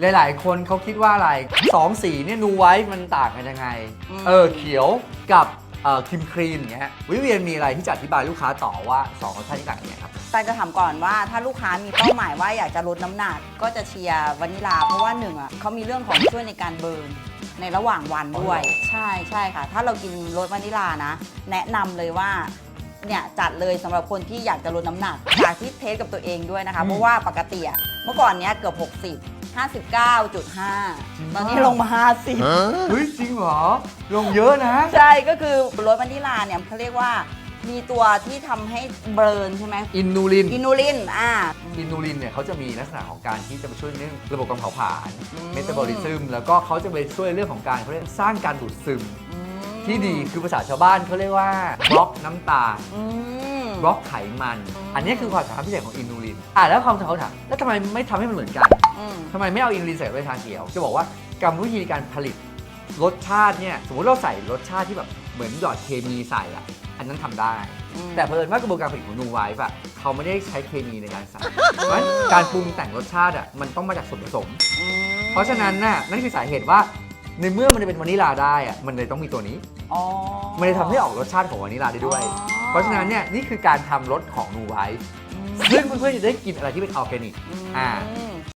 หลาย ๆ คนเขาคิดว่าอะไรสองสีเนี่ยนูไวท์มันต่างกันยังไงอืมเออเขียวกับเอ่อครีมครีมอย่างเงี้ยวิเวียนมีอะไรที่จะอธิบายลูกค้าต่อว่าสองรสชาติที่ต่างกันยังไงครับ แต่จะถามก่อนว่าถ้าลูกค้ามีเป้าหมายว่าอยากจะลดน้ำหนักก็จะเชียร์วานิลา เพราะว่าหนึ่งอะเขามีเรื่องของช่วยในการเบิร์นในระหว่างวันด้วยอ๋อเหรอใช่ใช่ค่ะ ถ้าเรากินรสวานิลานะ แนะนำเลยว่าเนี่ยจัดเลยสำหรับคนที่อยากจะลดน้ำหนักจากที่เทสกับตัวเองด้วยนะคะ เพราะว่าปกติอะเมื่อก่อนเนี้ยเกือบ 60 59.5 ตอนนี้ลงมา50เฮ้ยจริงเหรอ ลงเยอะนะใช่ก็คือรสวานิลาเนี่ยเขาเรียกว่า มีตัวที่ทำให้เบิร์นใช่ไหมอินนูลิน อินูลินอ่า อินูลินเนี่ยเขาจะมีลักษณะของการที่จะไปช่วยเรื่องระบบการเผาผลาญอืมเมตาบอลิซึมแล้วก็เขาจะไปช่วยเรื่องของการเขาเรียกสร้างการดูดซึมอืมที่ดีคือภาษาชาวบ้านเขาเรียกว่าบล็อกน้ำตาลอืม บล็อกไขมันอืมอันนี้คือความสามารถพิเศษของอินูลินอะแล้วความสำคัญเขาถามแล้วทำไมไม่ทำให้มันเหมือนกันอืมทำไมไม่เอาอินูลินใส่ไว้ชาเขียวจะบอกว่ากรรมวิธีการผลิตรสชาติเนี่ยสมมติเราใส่รสชาติที่แบบเหมือนหยอดเคมีใส่อะอันนั้นทำได้อืมแต่เพิ่นว่ากระบวนการผลิตของนูไวฟ์อะเขาไม่ได้ใช้เคมีในการใส่เพราะฉะนั้นการปรุงแต่งรสชาติอะมันต้องมาจากส่วนผสมอืมเพราะฉะนั้นน่ะนั่นคือสาเหตุว่าในเมื่อมันจะเป็นวานิลาได้อะมันเลยต้องมีตัวนี้อ๋อมันเลยทำให้ออกรสชาติของวานิลาได้ด้วยอ๋อ เพราะฉะนั้นเนี่ยนี่คือการทำรสของนูไวฟ์อืมซึ่งเพื่อนๆจะได้กินอะไรที่เป็นออร์แกนิกอืมอ่า